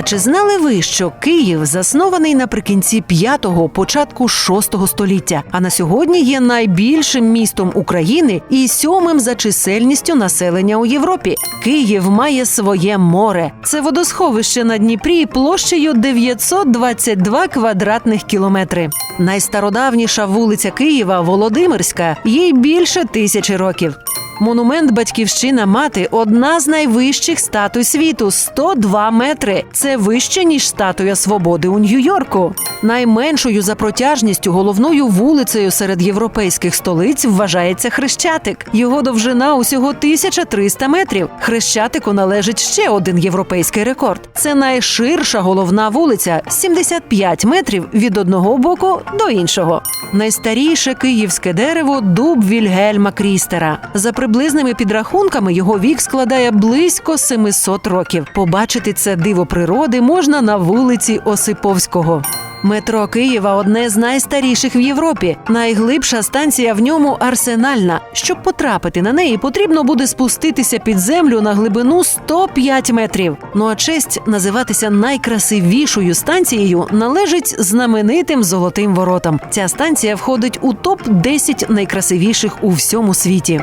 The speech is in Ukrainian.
А чи знали ви, що Київ заснований наприкінці 5-го, початку 6-го століття, а на сьогодні є найбільшим містом України і сьомим за чисельністю населення у Європі? Київ має своє море. Це водосховище на Дніпрі площею 922 квадратних кілометри. Найстародавніша вулиця Києва Володимирська, їй більше тисячі років. Монумент Батьківщина мати одна з найвищих статуй світу 102 метри. Це вище ніж статуя свободи у Нью-Йорку. Найменшою за протяжністю головною вулицею серед європейських столиць вважається Хрещатик. Його довжина усього 1300 метрів. Хрещатику належить ще один європейський рекорд. Це найширша головна вулиця 75 метрів від одного боку до іншого. Найстаріше київське дерево дуб Вільгельма Крістера. За приблизними підрахунками його вік складає близько 700 років. Побачити це диво природи можна на вулиці Осиповського. Метро Києва одне з найстаріших в Європі. Найглибша станція в ньому арсенальна. Щоб потрапити на неї, потрібно буде спуститися під землю на глибину 105 метрів. Ну а честь називатися найкрасивішою станцією належить знаменитим золотим воротам. Ця станція входить у топ 10 найкрасивіших у всьому світі.